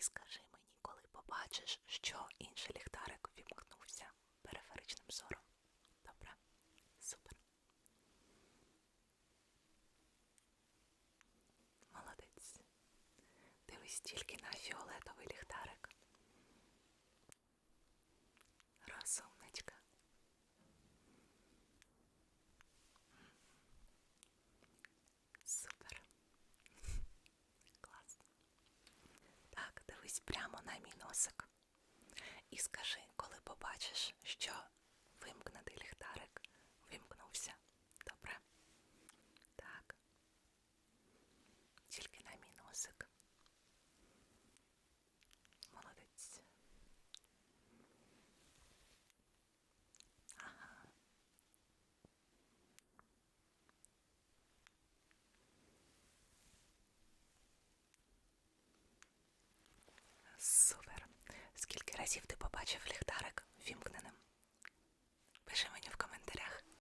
скажи мені, коли побачиш, що інший ліхтарик вімкнувся периферичним зором. Добре? Супер. Молодець. Дивись тільки на фіолетовий ліхтарик. Розумничка. Супер. Класно. Так, дивись прямо на мій носик. І скажи, коли побачиш, що вимкнений ліхтарик вимкнувся. Добре? Так. Тільки на мій носик. Молодець. Ага. Супер. Скільки разів ти побачив ліхтарик вімкненим?